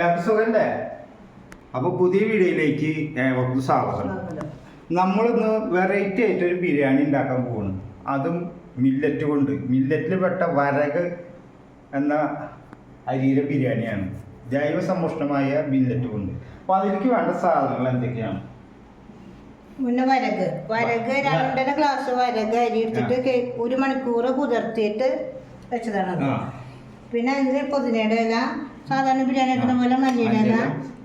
എല്ലാവർക്കും സുഖല്ലേ അപ്പൊ പുതിയ വീഡിയോയിലേക്ക് ഏവർക്കും സ്വാഗതം. നമ്മളിന്ന് വെറൈറ്റി ആയിട്ട് ഒരു ബിരിയാണി ഉണ്ടാക്കാൻ പോകുന്നു അതും മില്ലറ്റ് കൊണ്ട്. മില്ലറ്റിൽ പെട്ട വരക് എന്ന അരിയിലെ ബിരിയാണിയാണ്. ജൈവ സമ്പുഷ്ടമായ മില്ലറ്റ് കൊണ്ട്. അപ്പൊ അതിലേക്ക് വേണ്ട സാധനങ്ങൾ എന്തൊക്കെയാണ്? പിന്നെ വരക്. വരക് രണ്ടര ഗ്ലാസ് വരക് അരി എടുത്തിട്ട് ഒരു മണിക്കൂർ കുതിർത്തിയിട്ട് വെച്ചതാണ്. പിന്നെ അതിൽ പുതിനയുടെ ഇല സാധാരണ ബിരിയാണി വെക്കുന്ന പോലെ മല്ലിയില.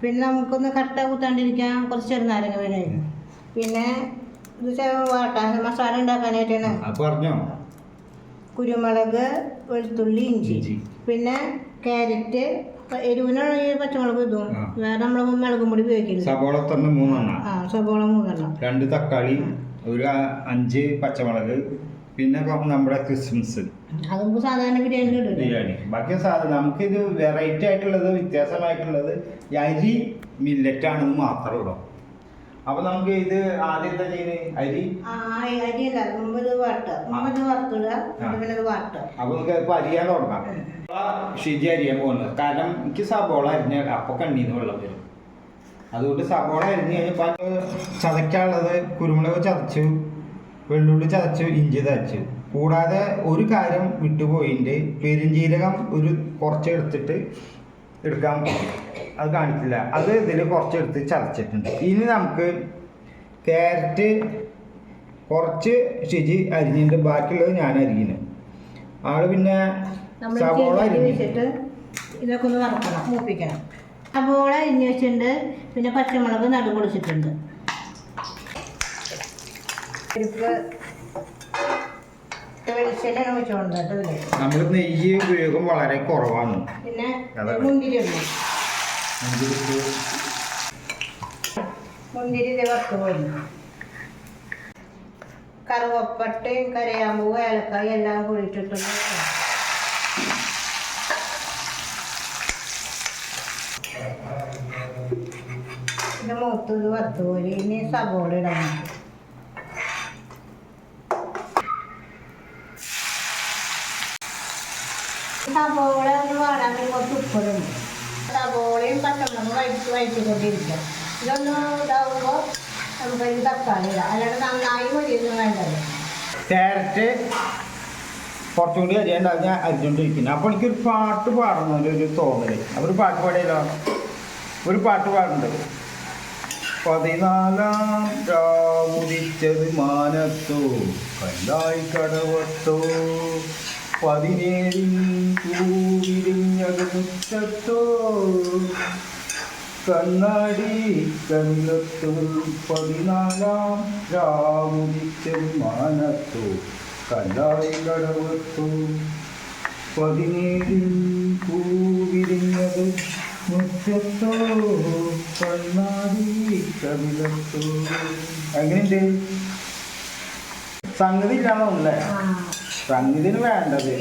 പിന്നെ നമുക്കൊന്ന് കട്ട കുത്താണ്ടിരിക്കാൻ കുറച്ച് ചെറുനാരങ്ങ വേണം. പിന്നെ ഇത് വാട്ടാൻ മസാല ഉണ്ടാക്കാനായിട്ടാണ്. കുരുമുളക് വെളുത്തുള്ളി ഇഞ്ചി. പിന്നെ ക്യാരറ്റ് എരിവിനുള്ള പച്ചമുളക് ഇതും വേറെ നമ്മൾ മുളകും പൊടി ഉപയോഗിക്കില്ല സബോള തന്നെ മൂന്നെണ്ണം. ആ സബോള മൂന്നെണ്ണം. രണ്ട് തക്കാളി ഒരു അഞ്ച് പച്ചമുളക് പിന്നെ നമ്മുടെ ക്രിസ്മസ്. അത് നമുക്ക് സാധാരണ ബിരിയാണി ബിരിയാണി. ബാക്കി നമുക്കിത് വെറൈറ്റി ആയിട്ടുള്ളത് വ്യത്യാസമായിട്ടുള്ളത് അരി മില്ലറ്റ് ആണെന്ന് മാത്രമേ ഉള്ളൂ. അപ്പൊ നമുക്ക് ഇത് ആദ്യം എന്താ ചെയ്യുന്നത് അരി? അരിയല്ല. വറുത്തിടുക പിന്നെ അപ്പൊ നമുക്ക് ഇപ്പൊ അരിയാൻ തുടങ്ങാം. ഷിജി അരിയാൻ പോകുന്നത്. കാരണം എനിക്ക് സബോള അരിഞ്ഞ അപ്പൊ കണ്ണീന്ന് വെള്ളം വരും. അതുകൊണ്ട് സബോള അരിഞ്ഞ് കഴിഞ്ഞപ്പോൾ അത് ചതയ്ക്കാനുള്ളത് കുരുമുളക് ചതച്ചു. വെള്ളുള്ളി ചതച്ച് ഇഞ്ചി ചതച്ച് കൂടാതെ ഒരു കാര്യം വിട്ടുപോയിന്റെ പെരുംജീരകം ഒരു കുറച്ച് എടുത്തിട്ട് എടുക്കാൻ അത് കാണിച്ചില്ല. അത് ഇതിൽ കുറച്ചെടുത്ത് ചതച്ചിട്ടുണ്ട്. ഇനി നമുക്ക് ക്യാരറ്റ് കുറച്ച് ശുചി അരിഞ്ഞിട്ട് ബാക്കിയുള്ളത് ഞാൻ അരിഞ്ഞിന്. ആൾ പിന്നെ സവോള അരിഞ്ഞിട്ട് അരി അരിഞ്ഞു ഇതൊക്കെ ഒന്ന് വറക്കണം മൂപ്പിക്കണം. അപ്പോൾ അരിഞ്ഞ് വെച്ചിട്ടുണ്ട്. പിന്നെ പച്ചമുളക് നടു പൊടിച്ചിട്ടുണ്ട്. പരിപ്പ് വെളിച്ചെണ്ണ ഒഴിച്ചുകൊണ്ട് ഇതിൽ. നമ്മൾ നെയ്യ് ഉപയോഗം വളരെ കുറവാണ്. പിന്നെ അതാണ്. മുന്തിരി ഇടണം ഇതിലിട്ട് മുന്തിരി ഇത് വറുത്ത് പോയി കറുവപ്പട്ടയും കരയാമ്പൂവ് ഏലക്കായും എല്ലാം കൂടിയിട്ടിട്ട് ഇത് മൂത്തത് വറുത്ത് പോയി ഇനി സബോള ഇടണം സബോള ഒന്ന് വാടാൻ കുറച്ച് ഉപ്പിടും സബോളയും പച്ചമുളകും വഴിച്ച് വഴിച്ചുകൊണ്ടിരിക്കുക ഇതൊന്ന് ഇതാവുമ്പോൾ നമുക്കൊരു തക്കാളി ഇടാം അല്ലാണ്ട് നന്നായി വേണ്ടത് ക്യാരറ്റ് കുറച്ചും കൂടി ഞാൻ അരിഞ്ഞോണ്ടിരിക്കുന്നു അപ്പോൾ എനിക്കൊരു പാട്ട് പാടുന്നതിന്റെ ഒരു തോന്നൽ. അപ്പോൾ ഒരു പാട്ട് പാടിയല്ലോ ഒരു പാട്ട് പാടുന്നുണ്ട്. പതിനാലാം രാവുദിച്ചത് മാനത്തോ കല്ലായി കടവത്തോ. പതിനേഴിൽ പൂവിരിഞ്ഞത് മുറ്റത്തോ കണ്ണാടി കണ്ണത്തു പതിനാലാം രാവുദിച്ചത് മാനത്തോ കല്ലായി കടവത്തു. പതിനേഴിൽ പൂവിരിഞ്ഞത് മുറ്റത്തോ കണ്ണാടി കവിളത്തോ എങ്ങനെയുണ്ട്? സംഗതി ഇല്ലാന്നല്ലേ സംഗതിന് വേണ്ടത്.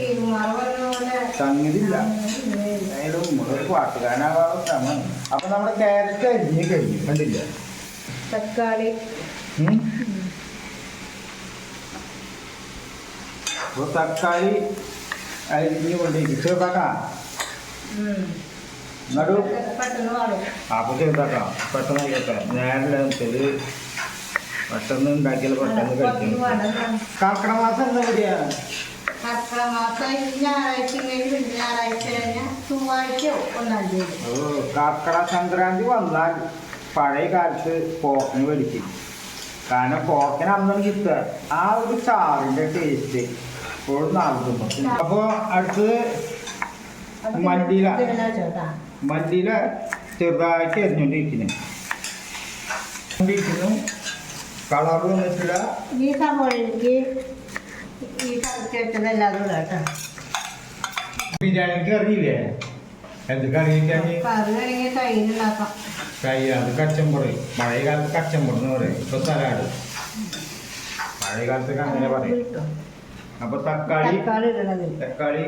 സംഗീതില്ല. അതിലും നമ്മളൊരു പാട്ടുകാരനാകാനുള്ള ശ്രമം. അപ്പൊ നമ്മുടെ ക്യാരറ്റ് അരിഞ്ഞ് കഴിഞ്ഞു. കണ്ടില്ല? തക്കാളി? അപ്പൊ തക്കാളി അരിഞ്ഞ് കൊണ്ടിരിക്കും. ചെറുതാക്കാം. എന്നിട്ട് അപ്പൊ ചെറുതാക്കാം. പെട്ടെന്ന് ആയിക്കോട്ടെ. നേരില്ല ഇത് പെട്ടെന്ന് ഉണ്ടാക്കിയാൽ പെട്ടെന്ന് കഴിക്കും. കർക്കിടക മാസം എന്താ വരിക കർക്കിടക മാസം ഈ ഞായറാഴ്ച കഴിഞ്ഞ് പിന്നെ ഞായറാഴ്ച കഴിഞ്ഞാൽ ചൊവ്വാഴ്ചയോ ഒന്നാം തീയതി ഓ കർക്കിടക സംക്രാന്തി വന്നാൽ പഴയ കാലത്ത് പോക്കിന് വലിക്കും. കാരണം പോക്കിന് അന്നാണ് കിട്ടുക ആ. ഒരു ചാറിന്റെ ടേസ്റ്റ് ഇപ്പോഴും നടത്തുന്നു അപ്പൊ അടുത്തത് മല്ലിയില. മല്ലിയില ചെറുതായിട്ട് എറിഞ്ഞോണ്ടിരിക്കുന്നു കളർ വന്നിട്ടില്ല. ഈ സവോളയ്ക്ക് ഈ കറക്റ്റ് കേട്ടോ. ബിരിയാണിക്ക് അറിയില്ലേ എന്ത് തൈരുണ്ടാക്കാം കൈ അത് കച്ചമ്പറ് പഴയ കാലത്ത് കച്ചമ്പറ്. എന്ന് പറയും. ഇപ്പൊ സലാഡ്. മഴയകാലത്തൊക്കെ അങ്ങനെ പറയും. അപ്പൊ തക്കാളി തക്കാളി തക്കാളി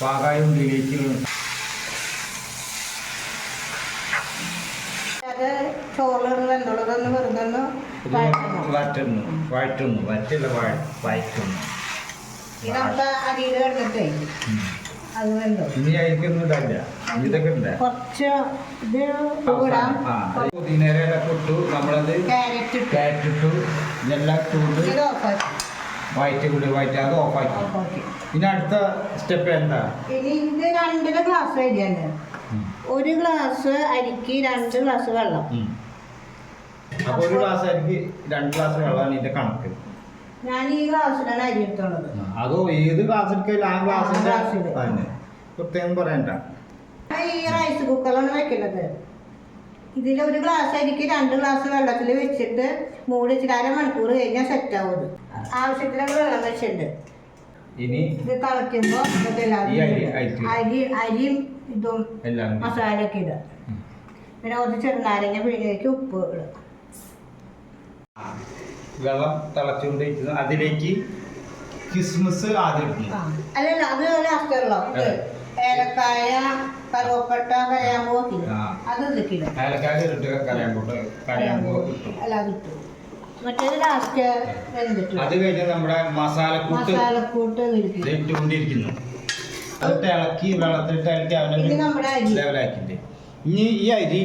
പാകായ ഉള്ളിലേക്ക് വെന്തുള്ളതൊന്ന് വെറുതെ ഒന്ന്. വറ്റുന്നു വഴറ്റുന്നു വറ്റില്ല അരിയിൽ കിടന്നിട്ടേ. അത് വെന്തോ. ഇനി ഇടാനില്ല ഇതൊക്കെ ഉണ്ട് കുറച്ച് ഇത് ഇടാം ആ ഇട്ടു. നമ്മളത് ക്യാരറ്റ് ക്യാരറ്റ് ഇട്ടു. ഇതെല്ലാം ഇത് വയറ്റ് കൂടി വയറ്റ് അത് ഓഫാക്കി. ഓഫാക്കി. ഇനി അടുത്ത സ്റ്റെപ്പ് എന്താ? ഇനി ഇത് രണ്ടര ഗ്ലാസ് അരിയാണ് ഒരു ഗ്ലാസ് അരിക്ക് രണ്ട് ഗ്ലാസ് വെള്ളം. അപ്പൊ ഒരു ഗ്ലാസ് അരിക്ക് രണ്ട് ഗ്ലാസ് വെള്ളമാണ് ഇതിന്റെ കണക്ക്. ഞാൻ ഈ ഗ്ലാസ്സിലാണ് അരി എടുത്തുള്ളത്. അതോ ഏത് ഗ്ലാസ് എടുക്കില്ല ആ ഗ്ലാസിന്റെ. തന്നെ. പ്രത്യേകം പറയണ്ട. ഈ റൈസ് കുക്കറാണ് വെക്കുന്നത്. ഇതിൽ ഒരു ഗ്ലാസ് അരിക്ക് രണ്ട് ഗ്ലാസ് വെള്ളത്തിൽ വെച്ചിട്ട് മൂടി വെച്ചിട്ട് അരമണിക്കൂർ കഴിഞ്ഞാൽ സെറ്റ് ആവും. ആവശ്യത്തിന് ആവശ്യത്തിനുള്ള വെള്ളം വെച്ചിട്ടുണ്ട്. ഇനി ഇത് തിളയ്ക്കുമ്പോൾ അരിക്ക്. അരി അരിയും ഇതും മസാല ഒക്കെ ഇടുക. പിന്നെ കുറച്ച് ചെറുനാരങ്ങ പിഴിഞ്ഞേക്ക് ഉപ്പ് ഇടുക. വെള്ളം തിളച്ചുകൊണ്ടിരിക്കുന്നു അതിലേക്ക് കിസ്മിസ് ആദ്യം. അല്ലല്ല അത് ലാസ്റ്റല്ലോ ഇത് ഏലക്കായ കറുവപ്പട്ട കരയാമ്പൂ. അത് ഇതിക്കില്ല ഏലക്കായ ഇട്ട്. കരയാമ്പോട്ട് കരയാമ്പോ അല്ല അതിട്ടു മറ്റേത് ലാസ്റ്റ് അത് കഴിഞ്ഞ് നമ്മുടെ മസാലക്കൂട്ട് മസാലക്കൂട്ട് ഇട്ടുകൊണ്ടിരിക്കുന്നു അത് ഇളക്കി വെള്ളത്തിലിട്ട് ഇളക്കി അവനെ ലെവലാക്കിയിട്ട് ഇനി ഈ അരി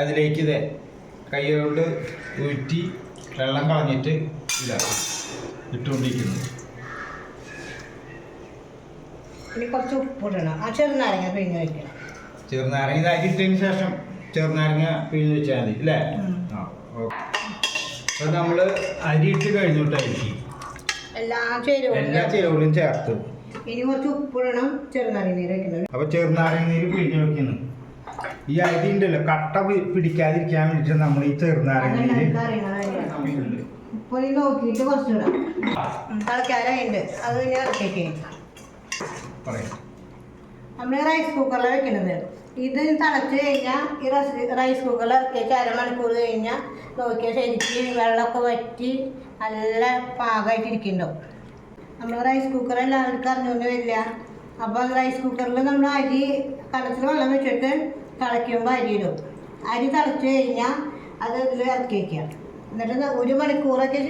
അതിലേക്ക് ഇത് കൈകൊണ്ട് ഊറ്റി വെള്ളം കളഞ്ഞിട്ട് ഇതാക്കും ഇട്ടുകൊണ്ടിരിക്കുന്നു. കുറച്ച് ഉപ്പിടണം. ആ ചെറുനാരങ്ങ പിഴിഞ്ഞ് വെക്കണം. ചെറുനാരങ്ങ ഇത് അരി ഇട്ടതിന് ശേഷം ചെറുനാരങ്ങ പിഴിഞ്ഞ് വെച്ചാൽ മതി അല്ലേ അപ്പൊ ആ ഓക്കെ. അപ്പോൾ നമ്മൾ അരി ഇട്ട് കഴിഞ്ഞിട്ടായിരിക്കും എല്ലാ ചേരുവകളും ചേർത്ത്. ഇനി കുറച്ച് ഉപ്പിടണം. ചെറുനാരങ്ങ നീര് വെക്കുന്നത് അപ്പോൾ ചെറുനാരങ്ങ നീര് പിഴിഞ്ഞ് വെക്കുന്നു ഈ അരി ഉണ്ടല്ലോ കട്ട പിടിക്കാതിരിക്കാൻ വേണ്ടിയിട്ട് നമ്മൾ ഈ ചെറുനാരങ്ങ നീര്. ഉപ്പ് നോക്കിയിട്ട് കുറച്ചിടാം തിളക്കാറായിട്ടുണ്ട് അത് ഇനി ഇറക്കിയേക്കേ. നമ്മൾ റൈസ് കുക്കറിലാണ് വെക്കുന്നത് ഇത് തിളച്ച് കഴിഞ്ഞാൽ ഈ റൈസ് കുക്കറിൽ ഇറക്കിയിട്ട് അരമണിക്കൂർ കഴിഞ്ഞാൽ നോക്കിയാൽ ശരിക്ക് വെള്ളമൊക്കെ വറ്റി നല്ല പാകമായിട്ട് ഇരിക്കുന്നുണ്ടാവും നമ്മൾ റൈസ് കുക്കർ എല്ലാവർക്കും അറിഞ്ഞൊന്നും വരില്ല. അപ്പോൾ റൈസ് കുക്കറിൽ നമ്മൾ അരി കടത്തിൽ വെള്ളം വെച്ചിട്ട് തിളയ്ക്കുമ്പോൾ അരി ഇടും അരി തിളച്ച് കഴിഞ്ഞാൽ അത് ഇതിൽ ഇറക്കി വയ്ക്കുക എന്നിട്ട് ഒരു മണിക്കൂറൊക്കെ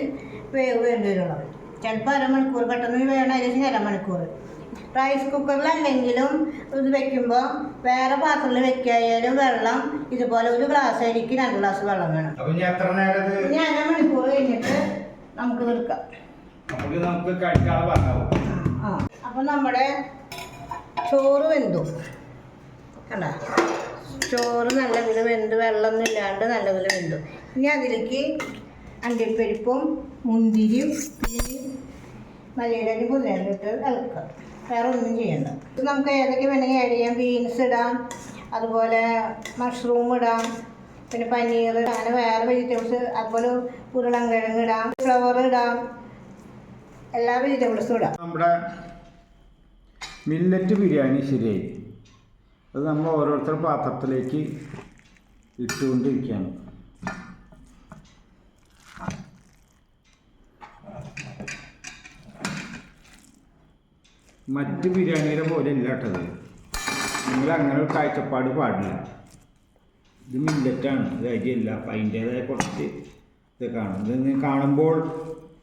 വേവ് വേണ്ടി വരുള്ളൂ. ചിലപ്പോൾ അരമണിക്കൂർ പെട്ടെന്ന് വേണം ഏകദേശം അരമണിക്കൂർ റൈസ് കുക്കറിലല്ലെങ്കിലും ഇത് വെക്കുമ്പോൾ വേറെ പാത്രത്തിൽ വെക്കായാലും വെള്ളം ഇതുപോലെ ഒരു ഗ്ലാസ് അരിക്ക് രണ്ട് ഗ്ലാസ് വെള്ളം വേണം. ഇനി അരമണിക്കൂർ കഴിഞ്ഞിട്ട് നമുക്ക് തീർക്കാം നമുക്ക് നമുക്ക് കഴിക്കാതെ പറഞ്ഞാവും ആ അപ്പം നമ്മുടെ ചോറ് വെന്തു. കണ്ട? ചോറ് നല്ല ഇതിൽ വെന്ത് വെള്ളമൊന്നും ഇല്ലാണ്ട് നല്ല ഇതിൽ വെന്തു. ഇനി അതിലേക്ക് അണ്ടിപ്പരിപ്പും മുന്തിരിയും മലയിടലും പുതിനയിലും ഇട്ട് ഇളക്കുക. വേറെ ഒന്നും ചെയ്യണ്ട നമുക്ക് ഏതൊക്കെ വേണമെങ്കിൽ ആഡ് ചെയ്യാം. ബീൻസ് ഇടാം അതുപോലെ മഷ്റൂം ഇടാം പിന്നെ പനീർ അങ്ങനെ വേറെ വെജിറ്റബിൾസ് അതുപോലെ ഉരുളൻകിഴങ്ങ് ഇടാം ഫ്ലവർ ഇടാം എല്ലാ നമ്മുടെ മില്ലറ്റ് ബിരിയാണി ശരിയായി. അത് നമ്മൾ ഓരോരുത്തർ പാത്രത്തിലേക്ക് ഇട്ടുകൊണ്ടിരിക്കുകയാണ്. മറ്റ് ബിരിയാണിയുടെ പോലെ ഇല്ല കേട്ടത് നിങ്ങൾ അങ്ങനെ ഒരു കാഴ്ചപ്പാട് പാടില്ല. ഇത് മില്ലറ്റാണ്. ഇത് അരിയല്ല അപ്പം അതിന്റേതായ കുറച്ച് ഇത് കാണും. ഇത് കാണുമ്പോൾ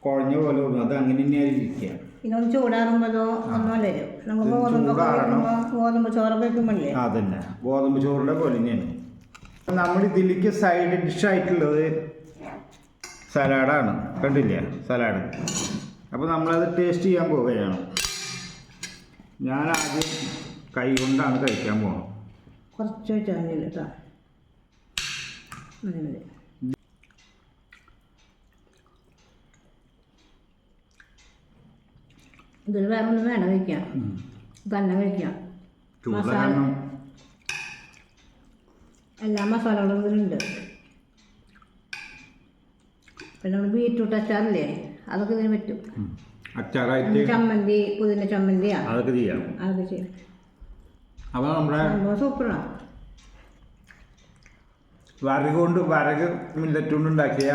കുഴഞ്ഞ പോലെ വരും അത് അങ്ങനെ തന്നെയാണ് ഇരിക്കുക. ചൂടാറുമ്പോഴോ ഒന്നും വരും നമുക്ക് ഗോതമ്പ് ഗോതമ്പ് ചോറൊക്കെ വയ്ക്കുമ്പോഴേ അതന്നെ. ഗോതമ്പ് ചോറിന്റെ പോലെ തന്നെയാണ്. നമ്മൾ ഇതിലേക്ക് സൈഡ് ഡിഷ് ആയിട്ടുള്ളത് സലാഡാണ്. കണ്ടില്ലേ? സലാഡ്. അപ്പോൾ നമ്മളത് ടേസ്റ്റ് ചെയ്യാൻ പോവുകയാണ്. ഞാൻ ആദ്യം കൈ കൊണ്ടാണ് കഴിക്കാൻ പോകുന്നത് കുറച്ച് വെച്ചാൽ കേട്ടോ. മതി മതി. ഇതിൽ വേറെ ഒന്നും വേണം കഴിക്കാം തന്നെ കഴിക്കാം ചൂട് മസാല. കാരണം എല്ലാ മസാലകളും ഇതിലുണ്ട് പിന്നെ നമ്മൾ ബീറ്റ്റൂട്ട് അച്ചാറില്ലേ അതൊക്കെ ഇതിന് പറ്റും ഉം. അച്ചാറായിട്ട് ചമ്മന്തി പുതിന ചമ്മന്തിയാ അതൊക്കെ ചെയ്യാം അതൊക്കെ ചെയ്യും അപ്പോൾ നമ്മുടെ സംഭവം സൂപ്പറാണ് വരക് കൊണ്ട് വരക് മില്ലറ്റ് കൊണ്ട് ഉണ്ടാക്കിയ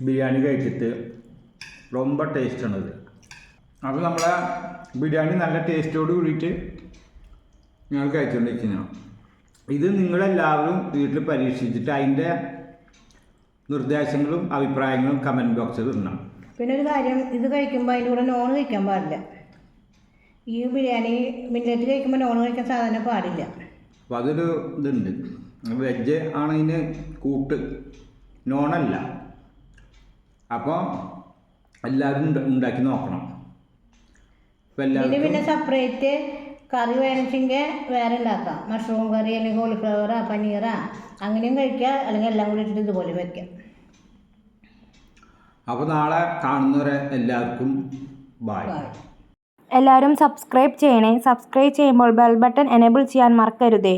ബിരിയാണി കഴിച്ചിട്ട് ரொம்ப ടേസ്റ്റാണത് അപ്പോൾ നമ്മളെ ബിരിയാണി നല്ല ടേസ്റ്റോട് കൂടിയിട്ട് ഞങ്ങൾ കഴിച്ചുകൊണ്ടിരിക്കുന്ന ഇത് നിങ്ങളെല്ലാവരും വീട്ടിൽ പരീക്ഷിച്ചിട്ട് അതിന്റെ നിർദ്ദേശങ്ങളും അഭിപ്രായങ്ങളും കമന്റ് ബോക്സിൽ ഇടണം. പിന്നെ ഒരു കാര്യം ഇത് കഴിക്കുമ്പോൾ അതിന്റെ കൂടെ നോൺ കഴിക്കാൻ പാടില്ല. ഈ ബിരിയാണി മില്ലറ്റ് കഴിക്കുമ്പോൾ നോൺ കഴിക്കാൻ സാധാരണ പാടില്ല. അപ്പം അതൊരു ഇതുണ്ട്. വെജ് ആണതിന് കൂട്ട്. നോണല്ല. അപ്പോൾ എല്ലാവരും ഉണ്ടാക്കി നോക്കണം. എല്ലാവർക്കും പിന്നെ സെപ്പറേറ്റ് കറി വേണമെങ്കിൽ വേറെ ഉണ്ടാക്കാം. മഷ്റൂം കറി അല്ലെങ്കിൽ കോളിഫ്ലവറാ പനീറാ അങ്ങനെയും കഴിക്കാം അല്ലെങ്കിൽ എല്ലാം കൂടി ഇട്ടിട്ട് ഇതുപോലെ വെക്കാം അപ്പോൾ നാളെ കാണുന്നവരെ എല്ലാവർക്കും ബായ് എല്ലാവരും സബ്സ്ക്രൈബ് ചെയ്യണേ. സബ്സ്ക്രൈബ് ചെയ്യുമ്പോൾ ബെൽ ബട്ടൺ എനേബിൾ ചെയ്യാൻ മറക്കരുതേ.